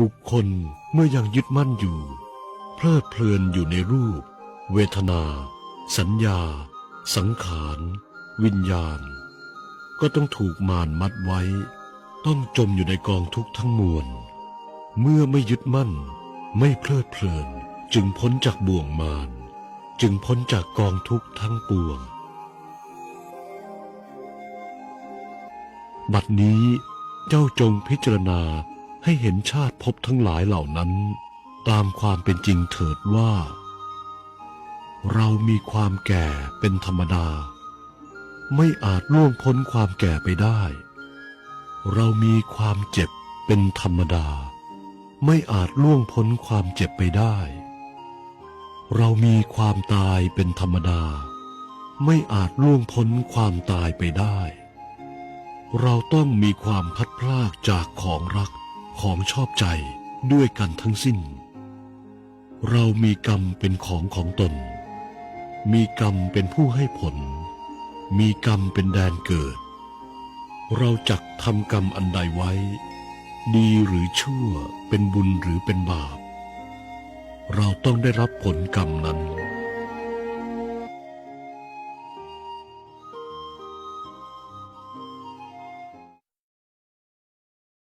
บุคคลเมื่อยังยึดมั่นอยู่ เพลิดเพลินอยู่ในรูป เวทนา สัญญา สังขาร วิญญาณ ก็ต้องถูกมารมัดไว้ ต้องจมอยู่ในกองทุกข์ทั้งมวล เมื่อไม่ยึดมั่น ไม่เพลิดเพลินจึงพ้นจากบ่วงมารจึงพ้นจากกองทุกข์ทั้งปวง บัดนี้เจ้าจงพิจารณา ให้เห็นชาติภพทั้งหลายเหล่านั้น ตามความเป็นจริงเถิดว่า เรามีความแก่เป็นธรรมดา ไม่อาจล่วงพ้นความแก่ไปได้ เรามีความเจ็บเป็นธรรมดา ไม่อาจล่วงพ้นความเจ็บไปได้ เรามีความตายเป็นธรรมดา ไม่อาจล่วงพ้นความตายไปได้ เราต้องมีความพัดพลากจากของรัก ของชอบใจด้วยกันทั้งสิ้น เรามีกรรมเป็นของของตน มีกรรมเป็นผู้ให้ผล มีกรรมเป็นแดนเกิด เราจักทำกรรมอันใดไว้ ดีหรือชั่วเป็นบุญหรือเป็นบาป เราต้องได้รับผลกรรมนั้น